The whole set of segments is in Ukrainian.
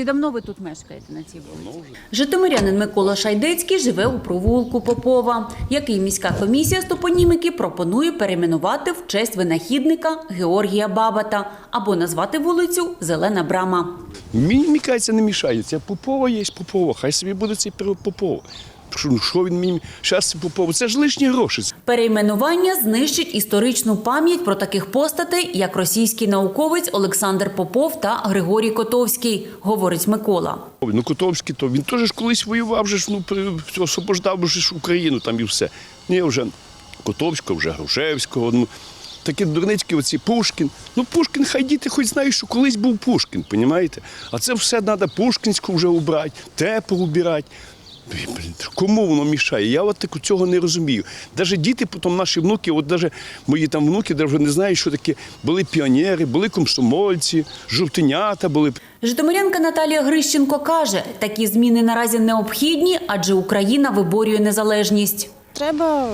Чи давно ви тут мешкаєте на цій вулиці? Житомирянин Микола Шайдецький живе у провулку Попова, який міська комісія з топоніміки пропонує перейменувати в честь винахідника Георгія Бабата або назвати вулицю Зелена Брама. Мені, мікається не мішається. Попова є Попова. Хай собі буде цей Попова. Що, ну, він мені зараз Попова? Це ж лишні гроші. Перейменування знищить історичну пам'ять про таких постатей, як російський науковець Олександр Попов та Григорій Котовський, говорить Микола. Ну, Котовський, то він теж колись воював, же ж, ну, освобождав ж Україну там і все. Ні, вже Котовського, вже Грушевського. Ну, такі дурницькі оці Пушкін. Ну, Пушкін, хай діти хоч знають, що колись був Пушкін, понімаєте? А це все треба Пушкінську вже убрати, те поубирати. Кому воно мішає? Я от так цього не розумію. Навіть діти, потім наші внуки, от навіть мої там внуки, навіть не знають, що таке були піонери, були комсомольці, жовтенята були. Житомирянка Наталія Грищенко каже, такі зміни наразі необхідні, адже Україна виборює незалежність. Треба,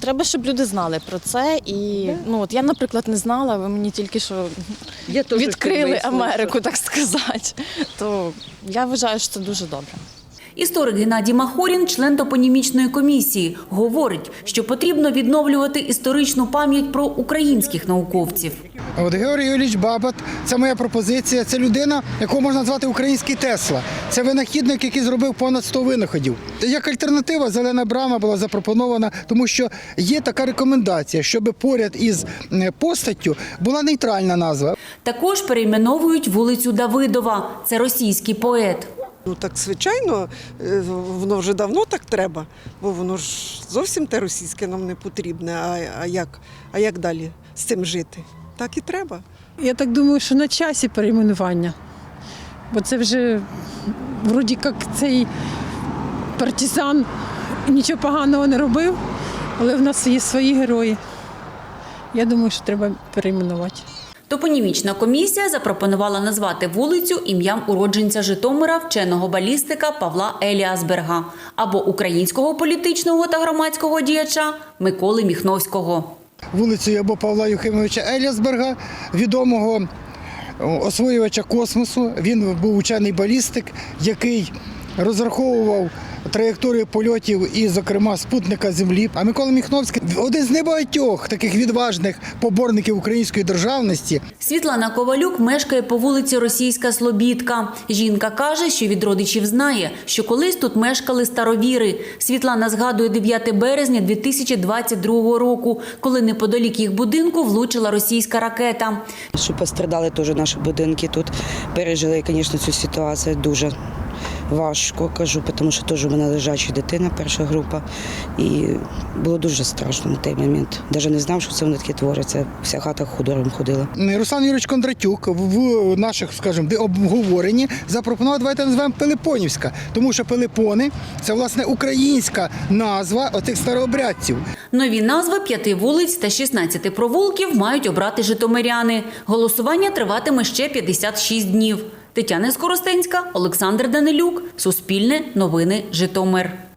треба, щоб люди знали про це. І ну от я, наприклад, не знала, ви мені тільки що Я відкрили Америку, так сказати. То я вважаю, що це дуже добре. Історик Геннадій Махорін, член топонімічної комісії, говорить, що потрібно відновлювати історичну пам'ять про українських науковців. От Георгій Юрійович Бабат, це моя пропозиція. Це людина, яку можна звати український Тесла. Це винахідник, який зробив понад 100 винаходів. Як альтернатива, зелена брама була запропонована, тому що є така рекомендація, щоб поряд із постаттю була нейтральна назва. Також перейменовують вулицю Давидова. Це російський поет. Ну так звичайно, е, воно вже давно так треба, бо воно ж зовсім те російське нам не потрібне. А, а, як, а як далі з цим жити? Так і треба. Я так думаю, що на часі перейменування. Бо це вже вроді як цей партизан нічого поганого не робив, але в нас є свої герої. Я думаю, що треба перейменувати. Топонімічна комісія запропонувала назвати вулицю ім'ям уродженця Житомира, вченого балістика Павла Еліасберга або українського політичного та громадського діяча Миколи Міхновського. Вулицею або Павла Юхимовича Еліасберга, відомого освоювача космосу. Він був учений балістик, який розраховував траєкторію польотів і, зокрема, спутника Землі. А Микола Міхновський один з небагатьох таких відважних поборників української державності. Світлана Ковалюк мешкає по вулиці Російська Слобідка. Жінка каже, що від родичів знає, що колись тут мешкали старовіри. Світлана згадує 9 березня 2022 року, коли неподалік їх будинку влучила російська ракета. Що пострадали теж наші будинки тут. Пережили, звісно, цю ситуацію дуже важко, кажу, тому що теж у мене лежача дитина, перша група. І було дуже страшно на той момент. Навіть не знав, що це воно таке твориться. Вся хата ходором ходила. Руслан Юрійович Кондратюк в наших, скажімо, обговоренні запропонував, давайте назвемо Пилипонівська, тому що Пилипони це власне українська назва отих старообрядців. Нові назви п'яти вулиць та 16 провулків мають обрати житомиряни. Голосування триватиме ще 56 днів. Тетяна Скоростенська, Олександр Данилюк, Суспільне, Новини, Житомир.